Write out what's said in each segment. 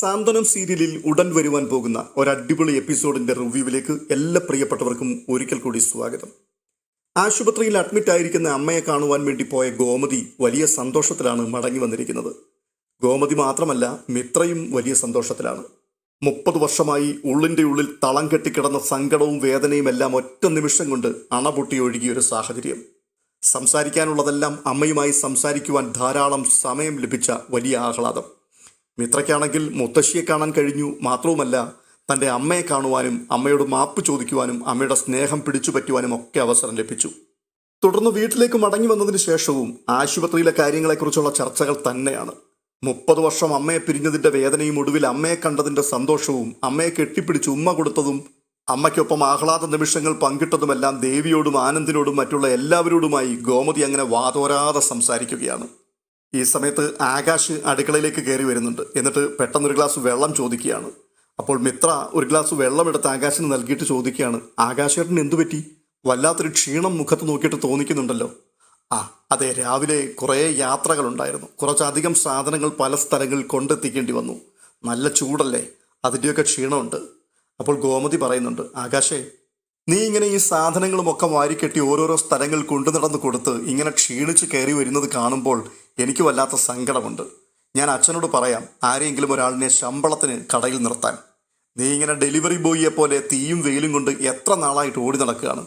സാന്ത്വനം സീരിയലിൽ ഉടൻ വരുവാൻ പോകുന്ന ഒരു അടിപൊളി എപ്പിസോഡിന്റെ റിവ്യൂവിലേക്ക് എല്ലാ പ്രിയപ്പെട്ടവർക്കും ഒരിക്കൽ കൂടി സ്വാഗതം. ആശുപത്രിയിൽ അഡ്മിറ്റ് ആയിരിക്കുന്ന അമ്മയെ കാണുവാൻ വേണ്ടി പോയ ഗോമതി വലിയ സന്തോഷത്തിലാണ് മടങ്ങി വന്നിരിക്കുന്നത്. ഗോമതി മാത്രമല്ല മിത്രയും വലിയ സന്തോഷത്തിലാണ്. മുപ്പത് വർഷമായി ഉള്ളിന്റെ ഉള്ളിൽ തളം കെട്ടിക്കിടന്ന സങ്കടവും വേദനയും എല്ലാം ഒറ്റ നിമിഷം കൊണ്ട് അണപൊട്ടി ഒഴുകിയ ഒരു സാഹചര്യം. സംസാരിക്കാനുള്ളതെല്ലാം അമ്മയുമായി സംസാരിക്കുവാൻ ധാരാളം സമയം ലഭിച്ച വലിയ ആഹ്ലാദം. മിത്രയ്ക്കാണെങ്കിൽ മുത്തശ്ശിയെ കാണാൻ കഴിഞ്ഞു. മാത്രവുമല്ല തന്റെ അമ്മയെ കാണുവാനും അമ്മയോട് മാപ്പ് ചോദിക്കുവാനും അമ്മയുടെ സ്നേഹം പിടിച്ചു പറ്റുവാനും ഒക്കെ അവസരം ലഭിച്ചു. തുടർന്ന് വീട്ടിലേക്ക് മടങ്ങി വന്നതിന് ശേഷവും ആശുപത്രിയിലെ കാര്യങ്ങളെക്കുറിച്ചുള്ള ചർച്ചകൾ തന്നെയാണ്. മുപ്പത് വർഷം അമ്മയെ പിരിഞ്ഞതിന്റെ വേദനയും ഒടുവിൽ അമ്മയെ കണ്ടതിന്റെ സന്തോഷവും അമ്മയെ കെട്ടിപ്പിടിച്ച് ഉമ്മ കൊടുത്തതും അമ്മയ്ക്കൊപ്പം ആഹ്ലാദ നിമിഷങ്ങൾ പങ്കിട്ടതുമെല്ലാം ദേവിയോടും ആനന്ദിനോടും മറ്റുള്ള എല്ലാവരോടുമായി ഗോമതി അങ്ങനെ വാതോരാതെ സംസാരിക്കുകയാണ്. ഈ സമയത്ത് ആകാശ് അടുക്കളയിലേക്ക് കയറി വരുന്നുണ്ട്. എന്നിട്ട് പെട്ടെന്ന് ഒരു ഗ്ലാസ് വെള്ളം ചോദിക്കുകയാണ്. അപ്പോൾ മിത്ര ഒരു ഗ്ലാസ് വെള്ളം എടുത്ത് ആകാശിന് നൽകിയിട്ട് ചോദിക്കുകയാണ് ആകാശേട്ടന് എന്തു പറ്റി? വല്ലാത്തൊരു ക്ഷീണം മുഖത്ത് നോക്കിയിട്ട് തോന്നിക്കുന്നുണ്ടല്ലോ. ആ അതെ രാവിലെ കുറേ യാത്രകളുണ്ടായിരുന്നു. കുറച്ചധികം സാധനങ്ങൾ പല സ്ഥലങ്ങളിൽ കൊണ്ടെത്തിക്കേണ്ടി വന്നു. നല്ല ചൂടല്ലേ? അതിന്റെയൊക്കെ ക്ഷീണമുണ്ട്. അപ്പോൾ ഗോമതി പറയുന്നുണ്ട് ആകാശേ നീ ഇങ്ങനെ ഈ സാധനങ്ങളുമൊക്കെ വാരിക്കെട്ടി ഓരോരോ സ്ഥലങ്ങൾ കൊണ്ടു നടന്ന് കൊടുത്ത് ഇങ്ങനെ ക്ഷീണിച്ച് കയറി വരുന്നത് കാണുമ്പോൾ എനിക്ക് വല്ലാത്ത സങ്കടമുണ്ട്. ഞാൻ അച്ഛനോട് പറയാം ആരെങ്കിലും ഒരാളിനെ ശമ്പളത്തിന് കടയിൽ നിർത്താൻ. നീ ഇങ്ങനെ ഡെലിവറി ബോയിയെ പോലെ തീയും വെയിലും കൊണ്ട് എത്ര നാളായിട്ട് ഓടി നടക്കുകയാണ്.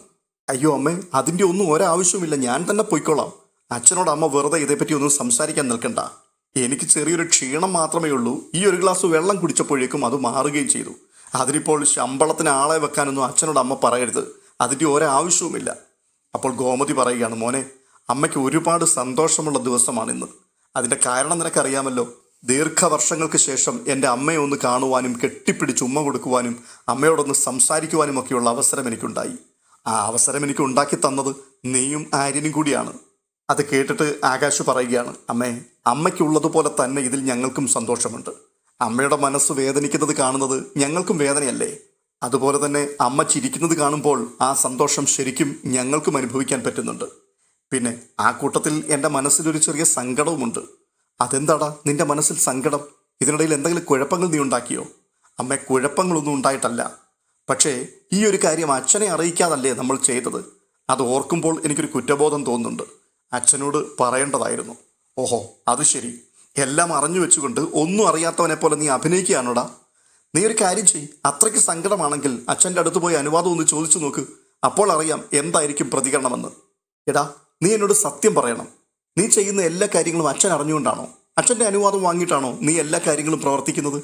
അയ്യോ അമ്മേ അതിന്റെ ഒന്നും ഒരാവശ്യമില്ല ഞാൻ തന്നെ പൊയ്ക്കോളാം. അച്ഛനോട് അമ്മ വെറുതെ ഇതേപ്പറ്റി ഒന്നും സംസാരിക്കാൻ നിൽക്കണ്ട. എനിക്ക് ചെറിയൊരു ക്ഷീണം മാത്രമേ ഉള്ളൂ. ഈ ഒരു ഗ്ലാസ് വെള്ളം കുടിച്ചപ്പോഴേക്കും അത് മാറുകയും ചെയ്തു. അതിനിപ്പോൾ ശമ്പളത്തിന് ആളെ വെക്കാനൊന്നും അച്ഛനോട് അമ്മ പറയരുത്. അതിന്റെ ഒരാവശ്യവുമില്ല അപ്പോൾ ഗോമതി പറയുകയാണ് മോനെ അമ്മയ്ക്ക് ഒരുപാട് സന്തോഷമുള്ള ദിവസമാണിന്ന്. അതിന്റെ കാരണം നിനക്കറിയാമല്ലോ. ദീർഘവർഷങ്ങൾക്ക് ശേഷം എന്റെ അമ്മയെ ഒന്ന് കാണുവാനും കെട്ടിപ്പിടിച്ച് ഉമ്മ കൊടുക്കുവാനും അമ്മയോടൊന്ന് സംസാരിക്കുവാനും ഒക്കെയുള്ള അവസരം എനിക്കുണ്ടായി. ആ അവസരം എനിക്ക് ഉണ്ടാക്കി തന്നത് നീയും ആര്യനും കൂടിയാണ്. അത് കേട്ടിട്ട് ആകാശ് പറയുകയാണ് അമ്മേ അമ്മയ്ക്കുള്ളതുപോലെ തന്നെ ഇതിൽ ഞങ്ങൾക്കും സന്തോഷമുണ്ട്. അമ്മയുടെ മനസ്സ് വേദനിക്കുന്നത് കാണുന്നത് ഞങ്ങൾക്കും വേദനയല്ലേ? അതുപോലെ തന്നെ അമ്മ ചിരിക്കുന്നത് കാണുമ്പോൾ ആ സന്തോഷം ശരിക്കും ഞങ്ങൾക്കും അനുഭവിക്കാൻ പറ്റുന്നുണ്ട്. പിന്നെ ആ കൂട്ടത്തിൽ എന്റെ മനസ്സിലൊരു ചെറിയ സങ്കടവുമുണ്ട്. അതെന്താടാ നിന്റെ മനസ്സിൽ സങ്കടം? ഇതിനിടയിൽ എന്തെങ്കിലും കുഴപ്പങ്ങൾ നീ ഉണ്ടാക്കിയോ? അമ്മ കുഴപ്പങ്ങളൊന്നും ഉണ്ടായിട്ടല്ല. പക്ഷേ ഈ ഒരു കാര്യം അച്ഛനെ അറിയിക്കാതല്ലേ നമ്മൾ ചെയ്തത്? അത് ഓർക്കുമ്പോൾ എനിക്കൊരു കുറ്റബോധം തോന്നുന്നുണ്ട്. അച്ഛനോട് പറയേണ്ടതായിരുന്നു. ഓഹോ അത് ശരി. എല്ലാം അറിഞ്ഞു വെച്ചുകൊണ്ട് ഒന്നും അറിയാത്തവനെ പോലെ നീ അഭിനയിക്കുകയാണോടാ? നീ ഒരു കാര്യം ചെയ് അത്രയ്ക്ക് സങ്കടമാണെങ്കിൽ അച്ഛന്റെ അടുത്ത് പോയി അനുവാദം ഒന്ന് ചോദിച്ചു നോക്ക്. അപ്പോൾ അറിയാം എന്തായിരിക്കും പ്രതികരണമെന്ന്. എടാ നീ എന്നോട് സത്യം പറയണം. നീ ചെയ്യുന്ന എല്ലാ കാര്യങ്ങളും അച്ഛൻ അറിഞ്ഞുകൊണ്ടാണോ? അച്ഛന്റെ അനുവാദം വാങ്ങിയിട്ടാണോ നീ എല്ലാ കാര്യങ്ങളും പ്രവർത്തിക്കുന്നത്?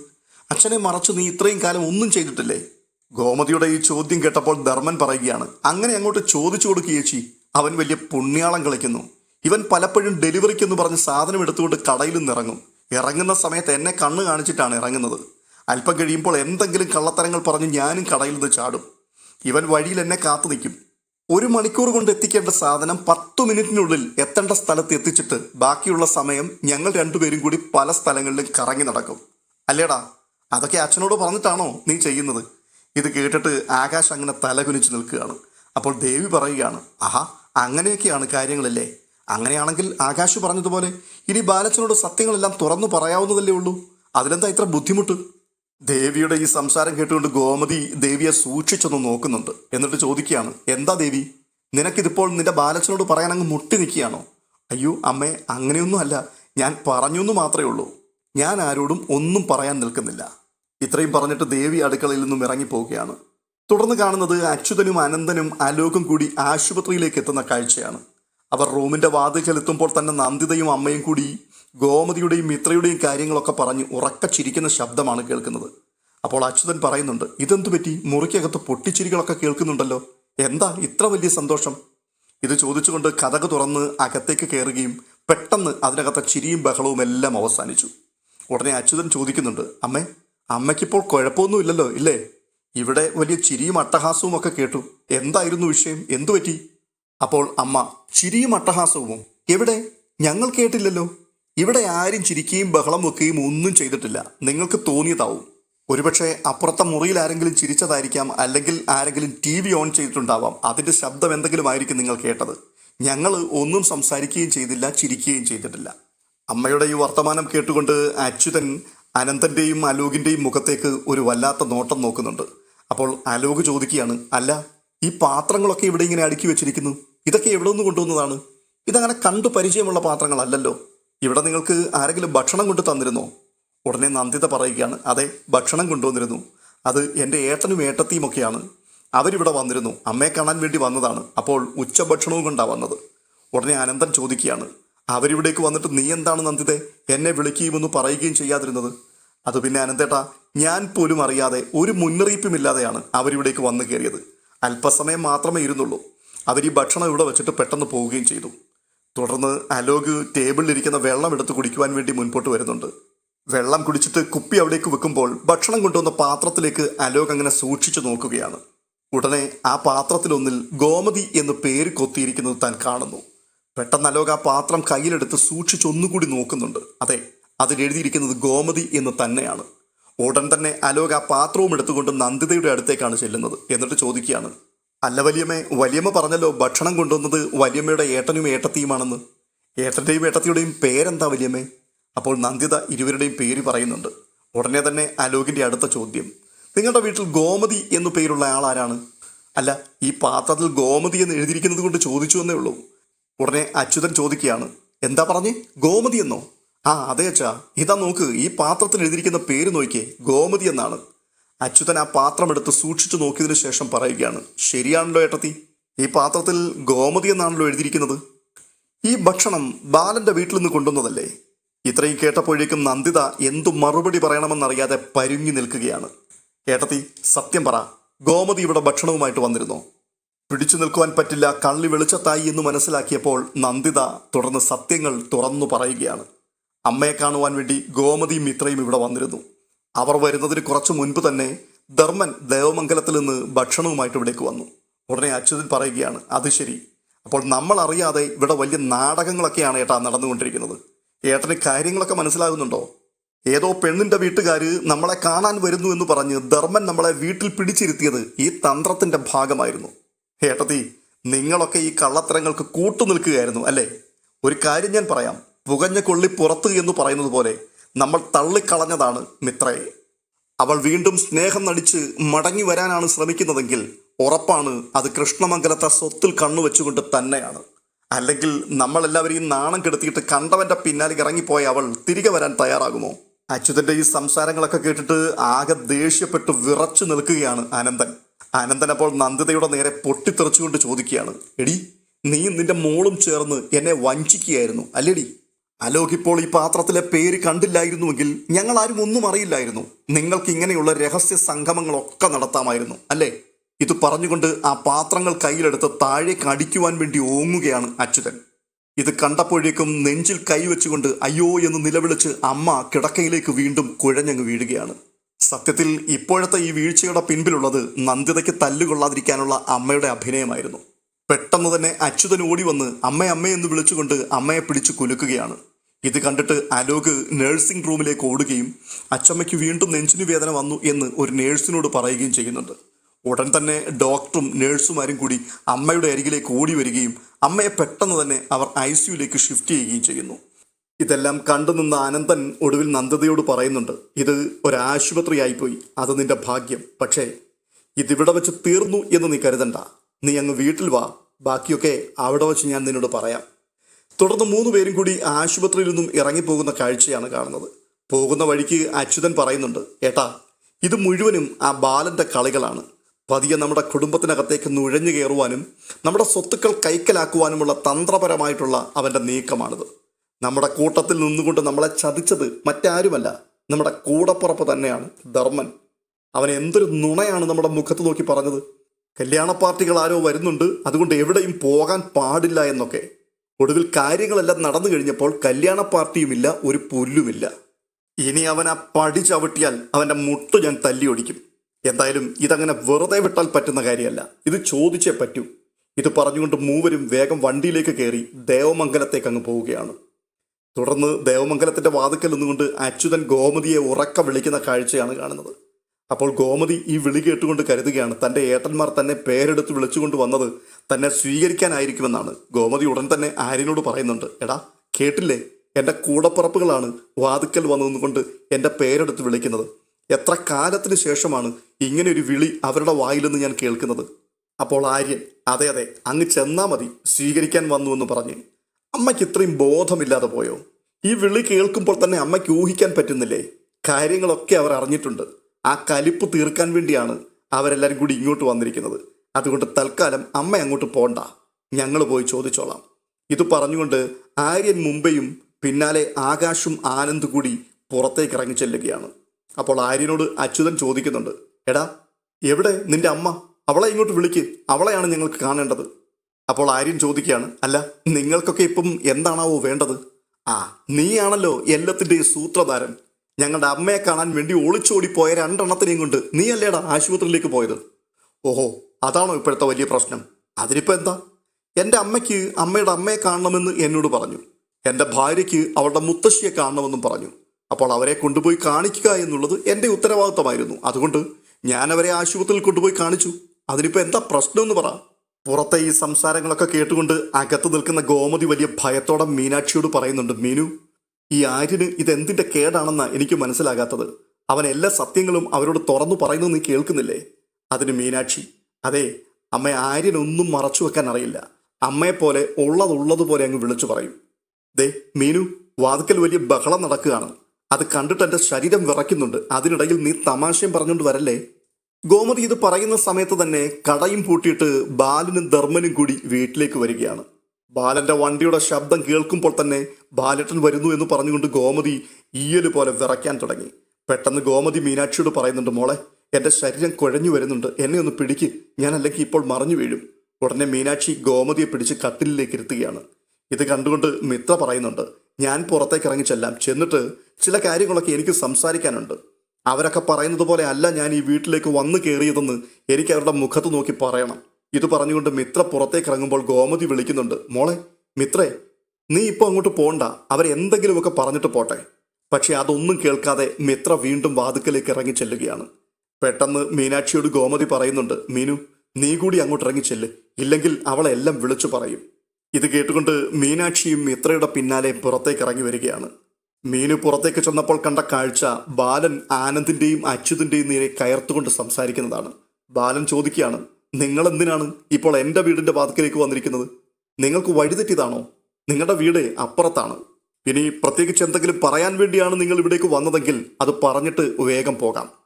അച്ഛനെ മറച്ച് നീ ഇത്രയും കാലം ഒന്നും ചെയ്തിട്ടില്ലേ? ഗോമതിയുടെ ഈ ചോദ്യം കേട്ടപ്പോൾ ധർമ്മൻ പറയുകയാണ് അങ്ങനെ അങ്ങോട്ട് ചോദിച്ചു കൊടുക്കുകയേച്ചി അവൻ വലിയ പുണ്യാളം കളിക്കുന്നു. ഇവൻ പലപ്പോഴും ഡെലിവറിക്ക് എന്ന് പറഞ്ഞ് സാധനം എടുത്തുകൊണ്ട് കടയിൽ നിന്ന് ഇറങ്ങും ഇറങ്ങുന്ന സമയത്ത് എന്നെ കണ്ണ് കാണിച്ചിട്ടാണ് ഇറങ്ങുന്നത്. അല്പം കഴിയുമ്പോൾ എന്തെങ്കിലും കള്ളത്തരങ്ങൾ പറഞ്ഞ് ഞാനും കടയിൽ നിന്ന് ചാടും. ഇവൻ വഴിയിൽ എന്നെ കാത്തു നിൽക്കും. ഒരു മണിക്കൂർ കൊണ്ട് എത്തിക്കേണ്ട സാധനം പത്തു മിനിറ്റിനുള്ളിൽ എത്തേണ്ട സ്ഥലത്ത് എത്തിച്ചിട്ട് ബാക്കിയുള്ള സമയം ഞങ്ങൾ രണ്ടുപേരും കൂടി പല സ്ഥലങ്ങളിലും കറങ്ങി നടക്കും. അല്ലേടാ അതൊക്കെ അച്ഛനോട് പറഞ്ഞിട്ടാണോ നീ ചെയ്യുന്നത്? ഇത് കേട്ടിട്ട് ആകാശ് അങ്ങനെ തലകുനിച്ച് നിൽക്കുകയാണ്. അപ്പോൾ ദേവി പറയുകയാണ് ആഹാ അങ്ങനെയൊക്കെയാണ് കാര്യങ്ങളല്ലേ? അങ്ങനെയാണെങ്കിൽ ആകാശ് പറഞ്ഞതുപോലെ ഇനി ബാലച്ചനോട് സത്യങ്ങളെല്ലാം തുറന്നു പറയാവുന്നതല്ലേ ഉള്ളൂ? അതിലെന്താ ഇത്ര ബുദ്ധിമുട്ട്? ദേവിയുടെ ഈ സംസാരം കേട്ടുകൊണ്ട് ഗോമതി ദേവിയെ സൂക്ഷിച്ചൊന്ന് നോക്കുന്നുണ്ട്. എന്നിട്ട് ചോദിക്കുകയാണ് എന്താ ദേവി? നിനക്കിതിപ്പോൾ നിന്റെ ബാലച്ചനോട് പറയാൻ അങ്ങ് മുട്ടി നിൽക്കുകയാണോ? അയ്യോ അമ്മേ അങ്ങനെയൊന്നും അല്ല ഞാൻ പറഞ്ഞു എന്ന് മാത്രമേ ഉള്ളൂ. ഞാൻ ആരോടും ഒന്നും പറയാൻ നിൽക്കുന്നില്ല. ഇത്രയും പറഞ്ഞിട്ട് ദേവി അടുക്കളയിൽ നിന്നും ഇറങ്ങിപ്പോവുകയാണ്. തുടർന്ന് കാണുന്നത് അച്യുതനും അനന്തനും അലോകും കൂടി ആശുപത്രിയിലേക്ക് എത്തുന്ന കാഴ്ചയാണ്. അവർ റൂമിന്റെ വാതിൽക്കലെത്തുമ്പോൾ തന്നെ നന്ദിതയും അമ്മയും കൂടി ഗോമതിയുടെയും മിത്രയുടെയും കാര്യങ്ങളൊക്കെ പറഞ്ഞ് ഉറക്ക ചിരിക്കുന്ന ശബ്ദമാണ് കേൾക്കുന്നത്. അപ്പോൾ അച്യുതൻ പറയുന്നുണ്ട് ഇതെന്തു പറ്റി? മുറിക്കകത്ത് പൊട്ടിച്ചിരികളൊക്കെ കേൾക്കുന്നുണ്ടല്ലോ. എന്താ ഇത്ര വലിയ സന്തോഷം? ഇത് ചോദിച്ചുകൊണ്ട് കഥക് തുറന്ന് അകത്തേക്ക് കയറുകയും പെട്ടെന്ന് അതിനകത്തെ ചിരിയും ബഹളവും എല്ലാം അവസാനിച്ചു. ഉടനെ അച്യുതൻ ചോദിക്കുന്നുണ്ട് അമ്മേ അമ്മയ്ക്കിപ്പോൾ കുഴപ്പമൊന്നുമില്ലല്ലോ ഇല്ലേ? ഇവിടെ വലിയ ചിരിയും അട്ടഹാസവും ഒക്കെ കേട്ടു. എന്തായിരുന്നു വിഷയം? എന്തു പറ്റി? അപ്പോൾ അമ്മ ചിരിയും അട്ടഹാസവും എവിടെ? ഞങ്ങൾ കേട്ടില്ലല്ലോ. ഇവിടെ ആരും ചിരിക്കുകയും ബഹളം വെക്കുകയും ഒന്നും ചെയ്തിട്ടില്ല. നിങ്ങൾക്ക് തോന്നിയതാവും. ഒരുപക്ഷെ അപ്പുറത്തെ മുറിയിൽ ആരെങ്കിലും ചിരിച്ചതായിരിക്കാം അല്ലെങ്കിൽ ആരെങ്കിലും ടി വി ഓൺ ചെയ്തിട്ടുണ്ടാവാം. അതിന്റെ ശബ്ദം എന്തെങ്കിലും ആയിരിക്കും നിങ്ങൾ കേട്ടത്. ഞങ്ങൾ ഒന്നും സംസാരിക്കുകയും ചെയ്തില്ല ചിരിക്കുകയും ചെയ്തിട്ടില്ല. അമ്മയുടെ ഈ വർത്തമാനം കേട്ടുകൊണ്ട് അച്യുതൻ അനന്തന്റെയും അലോകിന്റെയും മുഖത്തേക്ക് ഒരു വല്ലാത്ത നോട്ടം നോക്കുന്നുണ്ട്. അപ്പോൾ അലോക് ചോദിക്കുകയാണ് അല്ല ഈ പാത്രങ്ങളൊക്കെ ഇവിടെ ഇങ്ങനെ അടുക്കി വെച്ചിരിക്കുന്നു? ഇതൊക്കെ എവിടെ നിന്ന് കൊണ്ടുവന്നതാണ്? ഇതങ്ങനെ കണ്ടു പരിചയമുള്ള പാത്രങ്ങളല്ലല്ലോ. ഇവിടെ നിങ്ങൾക്ക് ആരെങ്കിലും ഭക്ഷണം കൊണ്ട് തന്നിരുന്നോ? ഉടനെ നന്ദിത പറയുകയാണ് അതെ ഭക്ഷണം കൊണ്ടുവന്നിരുന്നു. അത് എന്റെ ഏട്ടനും ഏട്ടത്തിയും ഒക്കെയാണ്. അവരിവിടെ വന്നിരുന്നു. അമ്മയെ കാണാൻ വേണ്ടി വന്നതാണ്. അപ്പോൾ ഉച്ചഭക്ഷണവും കൊണ്ടാണ് വന്നത്. ഉടനെ അനന്തൻ ചോദിക്കുകയാണ് അവരിവിടേക്ക് വന്നിട്ട് നീ എന്താണ് നന്ദിതെ? എന്നെ വിളിക്കുകയുമെന്ന് പറയുകയും ചെയ്യാതിരുന്നത്? അത് പിന്നെ അനന്തേട്ടാ ഞാൻ പോലും അറിയാതെ ഒരു മുന്നറിയിപ്പുമില്ലാതെയാണ് അവരിവിടേക്ക് വന്നു കയറിയത്. അല്പസമയം മാത്രമേ ഇരുന്നുള്ളൂ. അവർ ഈ ഭക്ഷണം ഇവിടെ വെച്ചിട്ട് പെട്ടെന്ന് പോവുകയും ചെയ്തു. തുടർന്ന് അലോക് ടേബിളിലിരിക്കുന്ന വെള്ളം എടുത്ത് കുടിക്കുവാൻ വേണ്ടി മുൻപോട്ട് വരുന്നുണ്ട്. വെള്ളം കുടിച്ചിട്ട് കുപ്പി അവിടേക്ക് വെക്കുമ്പോൾ ഭക്ഷണം കൊണ്ടുവന്ന പാത്രത്തിലേക്ക് അലോക് അങ്ങനെ സൂക്ഷിച്ചു നോക്കുകയാണ്. ഉടനെ ആ പാത്രത്തിലൊന്നിൽ ഗോമതി എന്ന് പേര് കൊത്തിയിരിക്കുന്നത് താൻ കാണുന്നു. പെട്ടെന്ന് അലോക് ആ പാത്രം കയ്യിലെടുത്ത് സൂക്ഷിച്ചൊന്നുകൂടി നോക്കുന്നുണ്ട്. അതെ അതിലെഴുതിയിരിക്കുന്നത് ഗോമതി എന്ന് തന്നെയാണ്. ഉടൻ തന്നെ അലോക് ആ പാത്രവും എടുത്തുകൊണ്ട് നന്ദിതയുടെ അടുത്തേക്കാണ് ചെല്ലുന്നത്. എന്നിട്ട് ചോദിക്കുകയാണ് അല്ല വലിയമ്മേ വലിയമ്മ പറഞ്ഞല്ലോ ഭക്ഷണം കൊണ്ടുവന്നത് വലിയമ്മയുടെ ഏട്ടനും ഏട്ടത്തിയുമാണെന്ന്. ഏട്ടന്റെയും ഏട്ടത്തിയുടെയും പേരെന്താ വലിയമ്മേ? അപ്പോൾ നന്ദിത ഇരുവരുടെയും പേര് പറയുന്നുണ്ട്. ഉടനെ തന്നെ അലോകിന്റെ അടുത്ത ചോദ്യം. നിങ്ങളുടെ വീട്ടിൽ ഗോമതി എന്നു പേരുള്ള ആൾ ആരാണ് അല്ല ഈ പാത്രത്തിൽ ഗോമതി എന്ന് എഴുതിയിരിക്കുന്നത് കൊണ്ട് ചോദിച്ചു എന്നേ ഉള്ളൂ. ഉടനെ അച്യുതൻ ചോദിക്കുകയാണ് എന്താ പറഞ്ഞേ? ഗോമതി എന്നോ? ആ അതെ അച്ഛാ. ഇതാ നോക്ക് ഈ പാത്രത്തിൽ എഴുതിയിരിക്കുന്ന പേര് നോക്കിയേ ഗോമതി എന്നാണ്. അച്യുതൻ ആ പാത്രം എടുത്ത് സൂക്ഷിച്ചു നോക്കിയതിനു ശേഷം പറയുകയാണ് ശരിയാണല്ലോ ഏട്ടത്തി ഈ പാത്രത്തിൽ ഗോമതി എന്നാണല്ലോ എഴുതിയിരിക്കുന്നത്? ഈ ഭക്ഷണം ബാലന്റെ വീട്ടിൽ നിന്ന് കൊണ്ടുവന്നതല്ലേ? ഇത്രയും കേട്ടപ്പോഴേക്കും നന്ദിത എന്തു മറുപടി പറയണമെന്നറിയാതെ പരുങ്ങി നിൽക്കുകയാണ്. ഏട്ടത്തി സത്യം പറ ഗോമതി ഇവിടെ ഭക്ഷണവുമായിട്ട് വന്നിരുന്നോ? പിടിച്ചു നിൽക്കുവാൻ പറ്റില്ല കള്ളി വെളിച്ചത്തായി എന്ന് മനസ്സിലാക്കിയപ്പോൾ നന്ദിത തുടർന്ന് സത്യങ്ങൾ തുറന്നു പറയുകയാണ്. അമ്മയെ കാണുവാൻ വേണ്ടി ഗോമതിയും ഇത്രയും ഇവിടെ വന്നിരുന്നു. അവർ വരുന്നതിന് കുറച്ചു മുൻപ് തന്നെ ധർമ്മൻ ദേവമംഗലത്തിൽ നിന്ന് ഭക്ഷണവുമായിട്ട് ഇവിടേക്ക് വന്നു. ഉടനെ അച്യുതൻ പറയുകയാണ് അത് ശരി. അപ്പോൾ നമ്മൾ അറിയാതെ ഇവിടെ വലിയ നാടകങ്ങളൊക്കെയാണ് ഏട്ടാ നടന്നുകൊണ്ടിരിക്കുന്നത്. ഏട്ടന് കാര്യങ്ങളൊക്കെ മനസ്സിലാകുന്നുണ്ടോ? ഏതോ പെണ്ണിന്റെ വീട്ടുകാർ നമ്മളെ കാണാൻ വരുന്നു എന്ന് പറഞ്ഞ് ധർമ്മൻ നമ്മളെ വീട്ടിൽ പിടിച്ചിരുത്തിയത് ഈ തന്ത്രത്തിന്റെ ഭാഗമായിരുന്നു. ഏട്ടത്തി നിങ്ങളൊക്കെ ഈ കള്ളത്തരങ്ങൾക്ക് കൂട്ടു നിൽക്കുകയായിരുന്നു അല്ലേ? ഒരു കാര്യം ഞാൻ പറയാം. പുകഞ്ഞ കൊള്ളി പുറത്ത് എന്ന് പറയുന്നത് പോലെ നമ്മൾ തള്ളിക്കളഞ്ഞതാണ് മിത്രയെ അവൾ വീണ്ടും സ്നേഹം നടിച്ച് മടങ്ങി വരാനാണ് ശ്രമിക്കുന്നതെങ്കിൽ ഉറപ്പാണ് അത് കൃഷ്ണമംഗലത്തെ സ്വത്തിൽ കണ്ണുവെച്ചുകൊണ്ട് തന്നെയാണ്. അല്ലെങ്കിൽ നമ്മളെല്ലാവരെയും നാണം കെടുത്തിയിട്ട് കണ്ടവന്റെ പിന്നാലെ ഇറങ്ങിപ്പോയ അവൾ തിരികെ വരാൻ തയ്യാറാകുമോ? അച്യുതന്റെ ഈ സംസാരങ്ങളൊക്കെ കേട്ടിട്ട് ആകെ ദേഷ്യപ്പെട്ട് വിറച്ചു നിൽക്കുകയാണ് അനന്തൻ. അനന്തൻ അപ്പോൾ നന്ദിതയുടെ നേരെ പൊട്ടിത്തെറിച്ചുകൊണ്ട് ചോദിക്കുകയാണ് എടി നീ നിന്റെ മോളും ചേർന്ന് എന്നെ വഞ്ചിക്കുകയായിരുന്നു അല്ലേടി? അലോക് ഇപ്പോൾ ഈ പാത്രത്തിലെ പേര് കണ്ടില്ലായിരുന്നുവെങ്കിൽ ഞങ്ങൾ ആരും ഒന്നും അറിയില്ലായിരുന്നു. നിങ്ങൾക്ക് ഇങ്ങനെയുള്ള രഹസ്യ സംഗമങ്ങളൊക്കെ നടത്താമായിരുന്നു അല്ലേ? ഇത് പറഞ്ഞുകൊണ്ട് ആ പാത്രങ്ങൾ കയ്യിലെടുത്ത് താഴേക്ക് അടിക്കുവാൻ വേണ്ടി ഓങ്ങുകയാണ് അച്യുതൻ. ഇത് കണ്ടപ്പോഴേക്കും നെഞ്ചിൽ കൈവച്ചുകൊണ്ട് അയ്യോ എന്ന് നിലവിളിച്ച് അമ്മ കിടക്കയിലേക്ക് വീണ്ടും കുഴഞ്ഞങ്ങ് വീഴുകയാണ്. സത്യത്തിൽ ഇപ്പോഴത്തെ ഈ വീഴ്ചയുടെ പിൻപിലുള്ളത് നന്ദിതയ്ക്ക് തല്ലുകൊള്ളാതിരിക്കാനുള്ള അമ്മയുടെ അഭിനയമായിരുന്നു. പെട്ടെന്ന് തന്നെ അച്യുതൻ ഓടി വന്ന് അമ്മ അമ്മ എന്ന് വിളിച്ചുകൊണ്ട് അമ്മയെ പിടിച്ചു കുലുക്കുകയാണ്. ഇത് കണ്ടിട്ട് അലോക് നേഴ്സിംഗ് റൂമിലേക്ക് ഓടുകയും അച്ചമ്മയ്ക്ക് വീണ്ടും നെഞ്ചിനു വേദന വന്നു എന്ന് ഒരു നേഴ്സിനോട് പറയുകയും ചെയ്യുന്നുണ്ട്. ഉടൻ തന്നെ ഡോക്ടറും നേഴ്സുമാരും കൂടി അമ്മയുടെ അരികിലേക്ക് ഓടി വരികയും അമ്മയെ പെട്ടെന്ന് തന്നെ അവർ ഐ സിയുലേക്ക് ഷിഫ്റ്റ് ചെയ്യുകയും ചെയ്യുന്നു. ഇതെല്ലാം കണ്ടു നിന്ന അനന്തൻ ഒടുവിൽ നന്ദതയോട് പറയുന്നുണ്ട് ഇത് ഒരാശുപത്രിയായിപ്പോയി അത് നിന്റെ ഭാഗ്യം. പക്ഷേ ഇതിവിടെ വെച്ച് തീർന്നു എന്ന് നീ കരുതണ്ട. നീ അങ്ങ് വീട്ടിൽ വാ. ബാക്കിയൊക്കെ അവിടെ വെച്ച് ഞാൻ നിന്നോട് പറയാം. തുടർന്ന് മൂന്ന് പേരും കൂടി ആശുപത്രിയിൽ നിന്നും ഇറങ്ങിപ്പോകുന്ന കാഴ്ചയാണ് കാണുന്നത്. പോകുന്ന വഴിക്ക് അച്യുതൻ പറയുന്നുണ്ട് ഏട്ടാ ഇത് മുഴുവനും ആ ബാലന്റെ കളികളാണ്. പതിയെ നമ്മുടെ കുടുംബത്തിനകത്തേക്ക് നുഴഞ്ഞു കയറുവാനും നമ്മുടെ സ്വത്തുക്കൾ കൈക്കലാക്കുവാനുമുള്ള തന്ത്രപരമായിട്ടുള്ള അവന്റെ നീക്കമാണിത്. നമ്മുടെ കൂട്ടത്തിൽ നിന്നുകൊണ്ട് നമ്മളെ ചതിച്ചത് മറ്റാരുമല്ല നമ്മുടെ കൂടപ്പുറപ്പ് തന്നെയാണ് ധർമ്മൻ. അവൻ എന്തൊരു നുണയാണ് നമ്മുടെ മുഖത്ത് നോക്കി പറഞ്ഞത്. കല്യാണ പാർട്ടികൾ ആരോ വരുന്നുണ്ട് അതുകൊണ്ട് എവിടെയും പോകാൻ പാടില്ല എന്നൊക്കെ. ഒടുവിൽ കാര്യങ്ങളെല്ലാം നടന്നു കഴിഞ്ഞപ്പോൾ കല്യാണ പാർട്ടിയുമില്ല ഒരു പുല്ലുമില്ല. ഇനി അവൻ ആ പടി ചവിട്ടിയാൽ അവന്റെ മുട്ട് ഞാൻ തല്ലി ഓടിക്കും എന്തായാലും ഇതങ്ങനെ വെറുതെ വിട്ടാൽ പറ്റുന്ന കാര്യമല്ല. ഇത് ചോദിച്ചേ പറ്റൂ. ഇത് പറഞ്ഞുകൊണ്ട് മൂവരും വേഗം വണ്ടിയിലേക്ക് കയറി ദേവമംഗലത്തേക്ക് അങ്ങ് പോവുകയാണ്. തുടർന്ന് ദേവമംഗലത്തിന്റെ വാതുക്കൽ നിന്നുകൊണ്ട് അച്യുതൻ ഗോമതിയെ ഉറക്ക വിളിക്കുന്ന കാഴ്ചയാണ് കാണുന്നത്. അപ്പോൾ ഗോമതി ഈ വിളി കേട്ടുകൊണ്ട് കരുതുകയാണ് തന്റെ ഏട്ടന്മാർ തന്നെ പേരെടുത്ത് വിളിച്ചുകൊണ്ട് വന്നത് തന്നെ സ്വീകരിക്കാനായിരിക്കുമെന്നാണ് ഗോമതി ഉടൻ തന്നെ ആര്യനോട് പറയുന്നുണ്ട്. എടാ കേട്ടില്ലേ? എന്റെ കൂടപ്പുറപ്പുകളാണ് വാതുക്കൽ വന്നതുകൊണ്ട് എന്റെ പേരെടുത്ത് വിളിക്കുന്നത്. എത്ര കാലത്തിന് ശേഷമാണ് ഇങ്ങനെ ഒരു വിളി അവരുടെ വായിൽ നിന്ന് ഞാൻ കേൾക്കുന്നത്? അപ്പോൾ ആര്യൻ അതെ അതെ അങ്ങ് ചെന്നാ മതി സ്വീകരിക്കാൻ വന്നു എന്ന് പറഞ്ഞ്. അമ്മയ്ക്ക് ഇത്രയും ബോധമില്ലാതെ പോയോ? ഈ വിളി കേൾക്കുമ്പോൾ തന്നെ അമ്മയ്ക്ക് ഊഹിക്കാൻ പറ്റുന്നില്ലേ? കാര്യങ്ങളൊക്കെ അവർ അറിഞ്ഞിട്ടുണ്ട്. ആ കലിപ്പ് തീർക്കാൻ വേണ്ടിയാണ് അവരെല്ലാവരും കൂടി ഇങ്ങോട്ട് വന്നിരിക്കുന്നത്. അതുകൊണ്ട് തൽക്കാലം അമ്മ അങ്ങോട്ട് പോണ്ട. ഞങ്ങൾ പോയി ചോദിച്ചോളാം. ഇത് പറഞ്ഞുകൊണ്ട് ആര്യൻ മുംബൈയും പിന്നാലെ ആകാശും ആനന്ദ് കൂടി പുറത്തേക്ക് ഇറങ്ങി ചെല്ലുകയാണ്. അപ്പോൾ ആര്യനോട് അച്യുതൻ ചോദിക്കുന്നുണ്ട് എടാ എവിടെ നിന്റെ അമ്മ? അവളെ ഇങ്ങോട്ട് വിളിക്ക്. അവളെയാണ് ഞങ്ങൾക്ക് കാണേണ്ടത്. അപ്പോൾ ആര്യൻ ചോദിക്കുകയാണ് അല്ല നിങ്ങൾക്കൊക്കെ ഇപ്പം എന്താണാവോ വേണ്ടത്? ആ നീയാണല്ലോ എല്ലാത്തിന്റെയും സൂത്രധാരൻ. ഞങ്ങളുടെ അമ്മയെ കാണാൻ വേണ്ടി ഒളിച്ചോടി പോയ രണ്ടെണ്ണത്തിനെയും കൊണ്ട് നീ അല്ലേടാ ആശുപത്രിയിലേക്ക് പോയത്? ഓഹോ അതാണോ ഇപ്പോഴത്തെ വലിയ പ്രശ്നം? അതിനിപ്പോൾ എന്താ? എന്റെ അമ്മയ്ക്ക് അമ്മയുടെ അമ്മയെ കാണണമെന്ന് എന്നോട് പറഞ്ഞു. എന്റെ ഭാര്യയ്ക്ക് അവളുടെ മുത്തശ്ശിയെ കാണണമെന്നും പറഞ്ഞു. അപ്പോൾ അവരെ കൊണ്ടുപോയി കാണിക്കുക എന്നുള്ളത് എന്റെ ഉത്തരവാദിത്തമായിരുന്നു. അതുകൊണ്ട് ഞാൻ അവരെ ആശുപത്രിയിൽ കൊണ്ടുപോയി കാണിച്ചു. അതിനിപ്പോൾ എന്താ പ്രശ്നമെന്ന് പറ. പുറത്തെ ഈ സംസാരങ്ങളൊക്കെ കേട്ടുകൊണ്ട് അകത്ത് നിൽക്കുന്ന ഗോമതി വലിയ ഭയത്തോടെ മീനാക്ഷിയോട് പറയുന്നുണ്ട് മീനു ഈ ആര്യന് ഇതെന്തിന്റെ കേടാണെന്നാണ് എനിക്ക് മനസ്സിലാകാത്തത്. അവൻ എല്ലാ സത്യങ്ങളും അവരോട് തുറന്നു പറയുന്നത് നീ കേൾക്കുന്നില്ലേ? അതിന് മീനാക്ഷി അതെ അമ്മ ആര്യനൊന്നും മറച്ചു വെക്കാൻ അറിയില്ല. അമ്മയെപ്പോലെ ഉള്ളതുള്ളതുപോലെ അങ്ങ് വിളിച്ചു പറയും. ദേ മീനു വാതുക്കൽ വലിയ ബഹളം നടക്കുകയാണ്. അത് കണ്ടിട്ട് എന്റെ ശരീരം വിറയ്ക്കുന്നുണ്ട്. അതിനിടയിൽ നീ തമാശയും പറഞ്ഞുകൊണ്ട് വരല്ലേ? ഗോമതി ഇത് പറയുന്ന സമയത്ത് തന്നെ കടയും പൂട്ടിയിട്ട് ബാലനും ധർമ്മനും കൂടി വീട്ടിലേക്ക് വരികയാണ്. ബാലന്റെ വണ്ടിയുടെ ശബ്ദം കേൾക്കുമ്പോൾ തന്നെ ബാലട്ടൻ വരുന്നു എന്ന് പറഞ്ഞുകൊണ്ട് ഗോമതി ഈയൽ പോലെ വിറയ്ക്കാൻ തുടങ്ങി. പെട്ടെന്ന് ഗോമതി മീനാക്ഷിയോട് പറയുന്നുണ്ട് മോളെ എന്റെ ശരീരം കുഴഞ്ഞു വരുന്നുണ്ട്. എന്നെ ഒന്ന് പിടിക്ക്. ഞാൻ അല്ലെങ്കിൽ ഇപ്പോൾ മറിഞ്ഞു വീഴും. ഉടനെ മീനാക്ഷി ഗോമതിയെ പിടിച്ച് കട്ടിലിലേക്ക് ഇരുത്തുകയാണ്. ഇത് കണ്ടുകൊണ്ട് മിത്ര പറയുന്നുണ്ട് ഞാൻ പുറത്തേക്ക് ഇറങ്ങി ചെല്ലാം. ചെന്നിട്ട് ചില കാര്യങ്ങളൊക്കെ എനിക്ക് സംസാരിക്കാനുണ്ട്. അവരൊക്കെ പറയുന്നത് പോലെ അല്ല ഞാൻ ഈ വീട്ടിലേക്ക് വന്നു കയറിയതെന്ന് എനിക്ക് അവരുടെ മുഖത്ത് നോക്കി പറയണം. ഇത് പറഞ്ഞുകൊണ്ട് മിത്ര പുറത്തേക്ക് ഇറങ്ങുമ്പോൾ ഗോമതി വിളിക്കുന്നുണ്ട് മോളെ മിത്രേ നീ ഇപ്പോൾ അങ്ങോട്ട് പോണ്ട. അവരെന്തെങ്കിലുമൊക്കെ പറഞ്ഞിട്ട് പോട്ടെ. പക്ഷെ അതൊന്നും കേൾക്കാതെ മിത്ര വീണ്ടും വാതുക്കലേക്ക് ഇറങ്ങി ചെല്ലുകയാണ്. പെട്ടെന്ന് മീനാക്ഷിയോട് ഗോമതി പറയുന്നുണ്ട് മീനു നീ കൂടി അങ്ങോട്ട് ഇറങ്ങി ചെല്ല്. ഇല്ലെങ്കിൽ അവളെല്ലാം വിളിച്ചു പറയും. ഇത് കേട്ടുകൊണ്ട് മീനാക്ഷിയും മിത്രയുടെ പിന്നാലെ പുറത്തേക്ക് ഇറങ്ങി വരികയാണ്. മീനു പുറത്തേക്ക് ചെന്നപ്പോൾ കണ്ട കാഴ്ച ബാലൻ ആനന്ദിന്റെയും അച്യുതിന്റെയും നേരെ കയർത്തുകൊണ്ട് സംസാരിക്കുന്നതാണ്. ബാലൻ ചോദിക്കുകയാണ് നിങ്ങൾ എന്തിനാണ് ഇപ്പോൾ എന്റെ വീടിന്റെ വാതിക്കലേക്ക് വന്നിരിക്കുന്നത്? നിങ്ങൾക്ക് വഴിതെറ്റിയതാണോ? നിങ്ങളുടെ വീട് അപ്പുറത്താണ്. ഇനി പ്രത്യേകിച്ച് എന്തെങ്കിലും പറയാൻ വേണ്ടിയാണ് നിങ്ങൾ ഇവിടേക്ക് വന്നതെങ്കിൽ അത് പറഞ്ഞിട്ട് വേഗം പോകാം.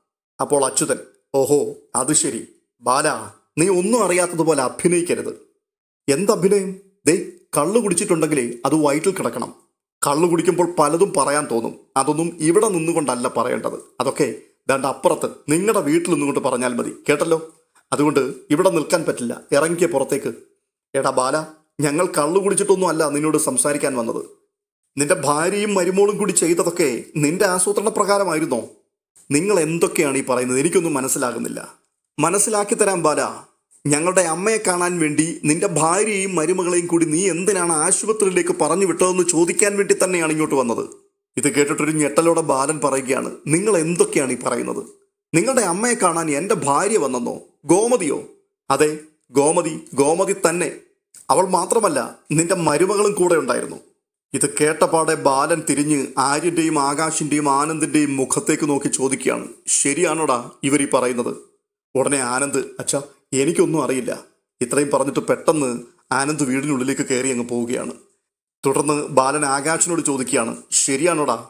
അപ്പോൾ അച്യുതൻ ഓഹോ അത് ശരി. ബാല നീ ഒന്നും അറിയാത്തതുപോലെ അഭിനയിക്കരുത്. എന്തഭിനയം ദേ കള്ളു കുടിച്ചിട്ടുണ്ടെങ്കിലേ അത് വയറ്റിൽ കിടക്കണം. കള്ളു കുടിക്കുമ്പോൾ പലതും പറയാൻ തോന്നും. അതൊന്നും ഇവിടെ നിന്നുകൊണ്ടല്ല പറയേണ്ടത്. അതൊക്കെ ദാണ്ട് അപ്പുറത്ത് നിങ്ങളുടെ വീട്ടിൽ നിന്നുകൊണ്ട് പറഞ്ഞാൽ മതി. കേട്ടല്ലോ? അതുകൊണ്ട് ഇവിടെ നിൽക്കാൻ പറ്റില്ല. ഇറങ്ങിയ പുറത്തേക്ക്. എടാ ബാല ഞങ്ങൾ കള്ളു കുടിച്ചിട്ടൊന്നും അല്ല നിന്നോട് സംസാരിക്കാൻ വന്നത്. നിന്റെ ഭാര്യയും മരുമോളും കൂടി ചെയ്തതൊക്കെ നിന്റെ ആസൂത്രണ പ്രകാരമായിരുന്നോ? നിങ്ങൾ എന്തൊക്കെയാണ് ഈ പറയുന്നത്? എനിക്കൊന്നും മനസ്സിലാകുന്നില്ല. മനസ്സിലാക്കി തരാൻ ബാല. ഞങ്ങളുടെ അമ്മയെ കാണാൻ വേണ്ടി നിന്റെ ഭാര്യയെയും മരുമകളെയും കൂടി നീ എന്തിനാണ് ആശുപത്രിയിലേക്ക് പറഞ്ഞു വിട്ടതെന്ന് ചോദിക്കാൻ വേണ്ടി തന്നെയാണ് ഇങ്ങോട്ട് വന്നത്? ഇത് കേട്ടിട്ടൊരു ഞെട്ടലോടെ ബാലൻ പറയുകയാണ് നിങ്ങൾ എന്തൊക്കെയാണ് ഈ പറയുന്നത്? നിങ്ങളുടെ അമ്മയെ കാണാൻ എന്റെ ഭാര്യ വന്നെന്നോ? ഗോമതിയോ? അതെ ഗോമതി ഗോമതി തന്നെ. അവൾ മാത്രമല്ല നിന്റെ മരുമകളും കൂടെ ഉണ്ടായിരുന്നു. ഇത് കേട്ടപാടെ ബാലൻ തിരിഞ്ഞ് ആര്യന്റെയും ആകാശിന്റെയും ആനന്ദിന്റെയും മുഖത്തേക്ക് നോക്കി ചോദിക്കുകയാണ്. ശരിയാണോടാ ഇവർ ഈ പറയുന്നത്? ഉടനെ ആനന്ദ് അച്ഛാ എനിക്കൊന്നും അറിയില്ല. ഇത്രയും പറഞ്ഞിട്ട് പെട്ടെന്ന് ആനന്ദ് വീടിനുള്ളിലേക്ക് കയറി അങ്ങ് പോവുകയാണ്. തുടർന്ന് ബാലൻ ആകാശിനോട് ചോദിക്കുകയാണ് ശരിയാണോടാ?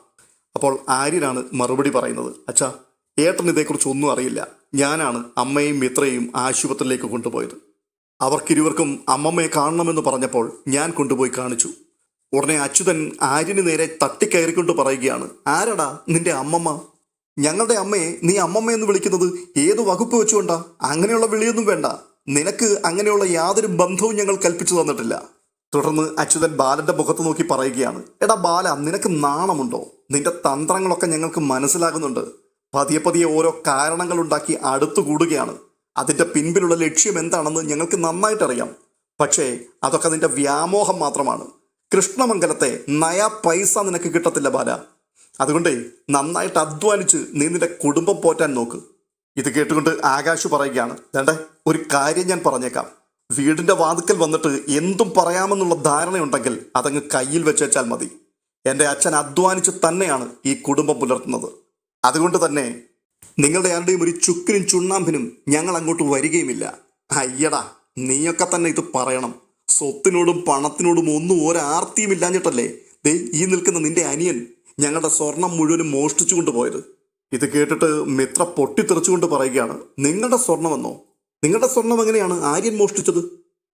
അപ്പോൾ ആര്യനാണ് മറുപടി പറയുന്നത് അച്ഛാ ഏട്ടൻ ഇതേക്കുറിച്ച് ഒന്നും അറിയില്ല. ഞാനാണ് അമ്മയും മിത്രയും ആശുപത്രിയിലേക്ക് കൊണ്ടുപോയത്. അവർക്കിരുവർക്കും അമ്മമ്മയെ കാണണമെന്ന് പറഞ്ഞപ്പോൾ ഞാൻ കൊണ്ടുപോയി കാണിച്ചു. ഉടനെ അച്യുതൻ ആര്യന് നേരെ തട്ടിക്കയറിക്കൊണ്ട് പറയുകയാണ് ആരടാ നിന്റെ അമ്മമ്മ? ഞങ്ങളുടെ അമ്മയെ നീ അമ്മമ്മ എന്ന് വിളിക്കുന്നത് ഏത് വകുപ്പ് വെച്ചുകൊണ്ടാ? അങ്ങനെയുള്ള വിളിയൊന്നും വേണ്ട. നിനക്ക് അങ്ങനെയുള്ള യാതൊരു ബന്ധവും ഞങ്ങൾ കൽപ്പിച്ചു തന്നിട്ടില്ല. തുടർന്ന് അച്യുതൻ ബാലന്റെ മുഖത്ത് നോക്കി പറയുകയാണ് എടാ ബാല നിനക്ക് നാണമുണ്ടോ? നിന്റെ തന്ത്രങ്ങളൊക്കെ ഞങ്ങൾക്ക് മനസ്സിലാകുന്നുണ്ട്. പതിയെ പതിയെ ഓരോ കാരണങ്ങൾ ഉണ്ടാക്കി അടുത്തു കൂടുകയാണ്. അതിന്റെ പിൻപിലുള്ള ലക്ഷ്യം എന്താണെന്ന് ഞങ്ങൾക്ക് നന്നായിട്ടറിയാം. പക്ഷേ അതൊക്കെ നിന്റെ വ്യാമോഹം മാത്രമാണ്. കൃഷ്ണമംഗലത്തെ നയ പൈസ നിനക്ക് കിട്ടത്തില്ല ബാല. അതുകൊണ്ട് നന്നായിട്ട് അധ്വാനിച്ച് നീ നിന്റെ കുടുംബം പോറ്റാൻ നോക്ക്. ഇത് കേട്ടുകൊണ്ട് ആകാശ് പറയുകയാണ് വേണ്ടേ ഒരു കാര്യം ഞാൻ പറഞ്ഞേക്കാം. വീടിന്റെ വാതുക്കൽ വന്നിട്ട് എന്തും പറയാമെന്നുള്ള ധാരണയുണ്ടെങ്കിൽ അതങ്ങ് കയ്യിൽ വെച്ചാൽ മതി. എന്റെ അച്ഛൻ അധ്വാനിച്ച് തന്നെയാണ് ഈ കുടുംബം പുലർത്തുന്നത്. അതുകൊണ്ട് തന്നെ നിങ്ങളുടെ ആരുടെയും ഒരു ചുക്കിനും ചുണ്ണാമ്പിനും ഞങ്ങൾ അങ്ങോട്ട് വരികയുമില്ല. അയ്യടാ നീയൊക്കെ തന്നെ ഇത് പറയണം. സ്വത്തിനോടും പണത്തിനോടും ഒന്നും ഒരാർത്തിയും ഇല്ലാഞ്ഞിട്ടല്ലേ? ദേ ഈ നിൽക്കുന്ന നിന്റെ അനിയൻ ഞങ്ങളുടെ സ്വർണം മുഴുവനും മോഷ്ടിച്ചു കൊണ്ടുപോയത്. ഇത് കേട്ടിട്ട് മിത്ര പൊട്ടിത്തെറിച്ചുകൊണ്ട് പറയുകയാണ് നിങ്ങളുടെ സ്വർണമെന്നോ? നിങ്ങളുടെ സ്വർണം എങ്ങനെയാണ് ആര്യൻ മോഷ്ടിച്ചത്?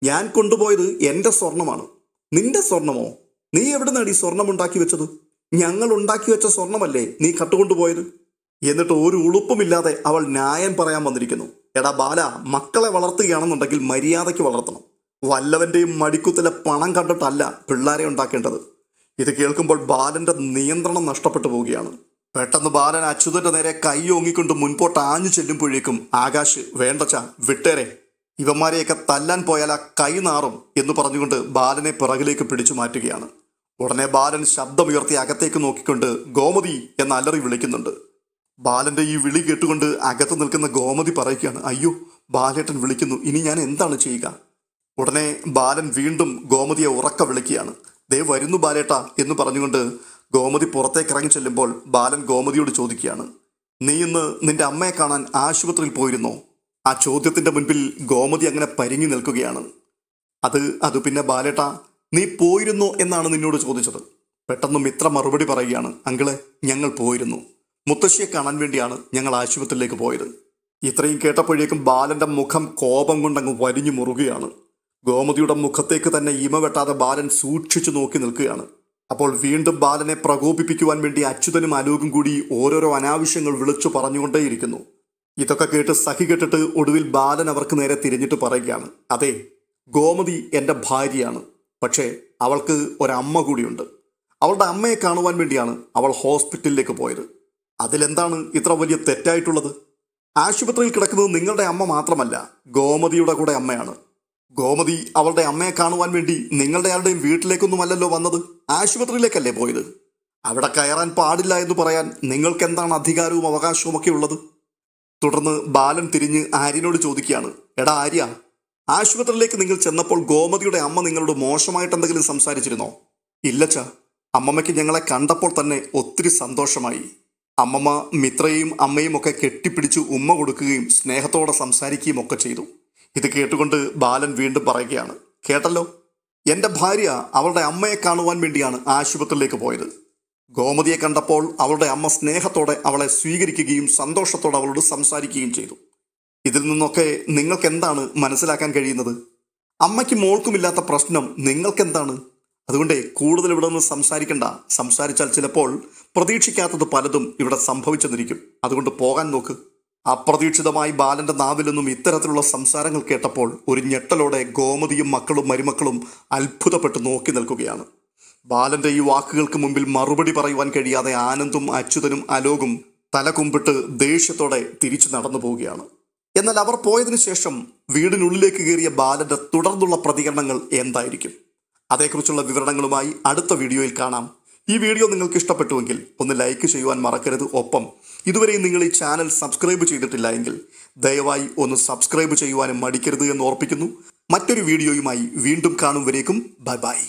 ഞാൻ കൊണ്ടുപോയത് എന്റെ സ്വർണമാണ്. നിന്റെ സ്വർണമോ? നീ എവിടെ നിന്നാണ് ഈ സ്വർണം ഉണ്ടാക്കി വെച്ചത്? ഞങ്ങൾ ഉണ്ടാക്കി വെച്ച സ്വർണമല്ലേ നീ കട്ടുകൊണ്ടുപോയത്? എന്നിട്ട് ഒരു ഉളുപ്പുമില്ലാതെ അവൾ ന്യായം പറയാൻ വന്നിരിക്കുന്നു. എടാ ബാല മക്കളെ വളർത്തുകയാണെന്നുണ്ടെങ്കിൽ മര്യാദയ്ക്ക് വളർത്തണം. വല്ലവന്റെയും മടിക്കുത്തിലെ പണം കണ്ടിട്ടല്ല പിള്ളേരെ ഉണ്ടാക്കേണ്ടത്. ഇത് കേൾക്കുമ്പോൾ ബാലന്റെ നിയന്ത്രണം നഷ്ടപ്പെട്ടു പോവുകയാണ്. പെട്ടെന്ന് ബാലൻ അച്യുതന്റെ നേരെ കൈ ഓങ്ങിക്കൊണ്ട് മുൻപോട്ട് ആഞ്ഞു ചെല്ലുമ്പോഴേക്കും ആകാശ് വേണ്ടച്ച വിട്ടേരെ. ഇവന്മാരെയൊക്കെ തല്ലാൻ പോയാൽ ആ കൈ നാറും എന്ന് പറഞ്ഞുകൊണ്ട് ബാലനെ പിറകിലേക്ക് പിടിച്ചു മാറ്റുകയാണ്. ഉടനെ ബാലൻ ശബ്ദമുയർത്തി അകത്തേക്ക് നോക്കിക്കൊണ്ട് ഗോമതി എന്ന അലറി വിളിക്കുന്നുണ്ട്. ബാലന്റെ ഈ വിളി കേട്ടുകൊണ്ട് അകത്ത് നിൽക്കുന്ന ഗോമതി പറയുകയാണ് അയ്യോ ബാലേട്ടൻ വിളിക്കുന്നു. ഇനി ഞാൻ എന്താണ് ചെയ്യുക? ഉടനെ ബാലൻ വീണ്ടും ഗോമതിയെ ഉറക്ക വിളിക്കുകയാണ്. ദേ വരുന്നു ബാലേട്ട എന്ന് പറഞ്ഞുകൊണ്ട് ഗോമതി പുറത്തേക്ക് ഇറങ്ങി ചെല്ലുമ്പോൾ ബാലൻ ഗോമതിയോട് ചോദിക്കുകയാണ്. നീ ഇന്ന് നിന്റെ അമ്മയെ കാണാൻ ആശുപത്രിയിൽ പോയിരുന്നോ? ആ ചോദ്യത്തിന്റെ മുൻപിൽ ഗോമതി അങ്ങനെ പരിങ്ങി നിൽക്കുകയാണ്. അത് അത് പിന്നെ ബാലേട്ട നീ പോയിരുന്നോ എന്നാണ് നിന്നോട് ചോദിച്ചത്. പെട്ടെന്ന് മിത്ര മറുപടി പറയുകയാണ് അങ്കിളെ ഞങ്ങൾ പോയിരുന്നു. മുത്തശ്ശിയെ കാണാൻ വേണ്ടിയാണ് ഞങ്ങൾ ആശുപത്രിയിലേക്ക് പോയത്. ഇത്രയും കേട്ടപ്പോഴേക്കും ബാലന്റെ മുഖം കോപം കൊണ്ടങ്ങ് വലിഞ്ഞു മുറുകയാണ്. ഗോമതിയുടെ മുഖത്തേക്ക് തന്നെ ഇമ വെട്ടാതെ ബാലൻ സൂക്ഷിച്ചു നോക്കി നിൽക്കുകയാണ്. അപ്പോൾ വീണ്ടും ബാലനെ പ്രകോപിപ്പിക്കുവാൻ വേണ്ടി അച്യുതനും അലോകും കൂടി ഓരോരോ അനാവശ്യങ്ങൾ വിളിച്ചു പറഞ്ഞുകൊണ്ടേയിരിക്കുന്നു. ഇതൊക്കെ കേട്ട് സഹി കെട്ടിട്ട് ഒടുവിൽ ബാലൻ അവർക്ക് നേരെ തിരിഞ്ഞിട്ട് പറയുകയാണ്. അതെ ഗോമതി എന്റെ ഭാര്യയാണ്. പക്ഷേ അവൾക്ക് ഒരമ്മ കൂടിയുണ്ട്. അവളുടെ അമ്മയെ കാണുവാൻ വേണ്ടിയാണ് അവൾ ഹോസ്പിറ്റലിലേക്ക് പോയത്. അതിലെന്താണ് ഇത്ര വലിയ തെറ്റായിട്ടുള്ളത്? ആശുപത്രിയിൽ കിടക്കുന്നത് നിങ്ങളുടെ അമ്മ മാത്രമല്ല ഗോമതിയുടെ കൂടെ അമ്മയാണ്. ഗോമതി അവളുടെ അമ്മയെ കാണുവാൻ വേണ്ടി നിങ്ങളുടെ ആരുടെയും വീട്ടിലേക്കൊന്നുമല്ലല്ലോ വന്നത്? ആശുപത്രിയിലേക്കല്ലേ പോയത്? അവിടെ കയറാൻ പാടില്ല എന്ന് പറയാൻ നിങ്ങൾക്ക് എന്താണ് അധികാരവും അവകാശവും ഒക്കെ ഉള്ളത്? തുടർന്ന് ബാലൻ തിരിഞ്ഞ് ആര്യനോട് ചോദിക്കുകയാണ്. എടാ ആര്യ ആശുപത്രിയിലേക്ക് നിങ്ങൾ ചെന്നപ്പോൾ ഗോമതിയുടെ അമ്മ നിങ്ങളോട് മോശമായിട്ട് എന്തെങ്കിലും സംസാരിച്ചിരുന്നോ? ഇല്ലച്ച അമ്മമ്മയ്ക്ക് ഞങ്ങളെ കണ്ടപ്പോൾ തന്നെ ഒത്തിരി സന്തോഷമായി. അമ്മമ്മ മിത്രയും അമ്മയും ഒക്കെ കെട്ടിപ്പിടിച്ച് ഉമ്മ കൊടുക്കുകയും സ്നേഹത്തോടെ സംസാരിക്കുകയും ഒക്കെ ചെയ്തു. ഇത് കേട്ടുകൊണ്ട് ബാലൻ വീണ്ടും പറയുകയാണ് കേട്ടല്ലോ എന്റെ ഭാര്യ അവളുടെ അമ്മയെ കാണുവാൻ വേണ്ടിയാണ് ആശുപത്രിയിലേക്ക് പോയത്. ഗോമതിയെ കണ്ടപ്പോൾ അവളുടെ അമ്മ സ്നേഹത്തോടെ അവളെ സ്വീകരിക്കുകയും സന്തോഷത്തോടെ അവളോട് സംസാരിക്കുകയും ചെയ്തു. ഇതിൽ നിന്നൊക്കെ നിങ്ങൾക്ക് എന്താണ് മനസ്സിലാക്കാൻ കഴിയുന്നത്? അമ്മയ്ക്ക് മോൾക്കുമില്ലാത്ത പ്രശ്നം നിങ്ങൾക്കെന്താണ്? അതുകൊണ്ട് കൂടുതൽ ഇവിടെ നിന്ന് സംസാരിക്കണ്ട. സംസാരിച്ചാൽ ചിലപ്പോൾ പ്രതീക്ഷിക്കാത്തത് പലതും ഇവിടെ സംഭവിച്ചെന്നിരിക്കും. അതുകൊണ്ട് പോകാൻ നോക്ക്. അപ്രതീക്ഷിതമായി ബാലന്റെ നാവിൽ നിന്നും ഇത്തരത്തിലുള്ള സംസാരങ്ങൾ കേട്ടപ്പോൾ ഒരു ഞെട്ടലോടെ ഗോമതിയും മക്കളും മരുമക്കളും അത്ഭുതപ്പെട്ട് നോക്കി നിൽക്കുകയാണ്. ബാലന്റെ ഈ വാക്കുകൾക്ക് മുമ്പിൽ മറുപടി പറയുവാൻ കഴിയാതെ ആനന്ദും അച്യുതനും അലോകും തലകുമ്പിട്ട് ദേഷ്യത്തോടെ തിരിച്ചു നടന്നു പോവുകയാണ്. എന്നാൽ അവർ പോയതിനു ശേഷം വീടിനുള്ളിലേക്ക് കയറിയ ബാലന്റെ തുടർന്നുള്ള പ്രതികരണങ്ങൾ എന്തായിരിക്കും? അതേക്കുറിച്ചുള്ള വിവരണങ്ങളുമായി അടുത്ത വീഡിയോയിൽ കാണാം. ഈ വീഡിയോ നിങ്ങൾക്ക് ഇഷ്ടപ്പെട്ടുവെങ്കിൽ ഒന്ന് ലൈക്ക് ചെയ്യുവാൻ മറക്കരുത്. ഒപ്പം ഇതുവരെയും നിങ്ങൾ ഈ ചാനൽ സബ്സ്ക്രൈബ് ചെയ്തിട്ടില്ല എങ്കിൽ ദയവായി ഒന്ന് സബ്സ്ക്രൈബ് ചെയ്യുവാനും മടിക്കരുത് എന്ന് ഓർപ്പിക്കുന്നു. മറ്റൊരു വീഡിയോയുമായി വീണ്ടും കാണും വരേക്കും. Bye bye.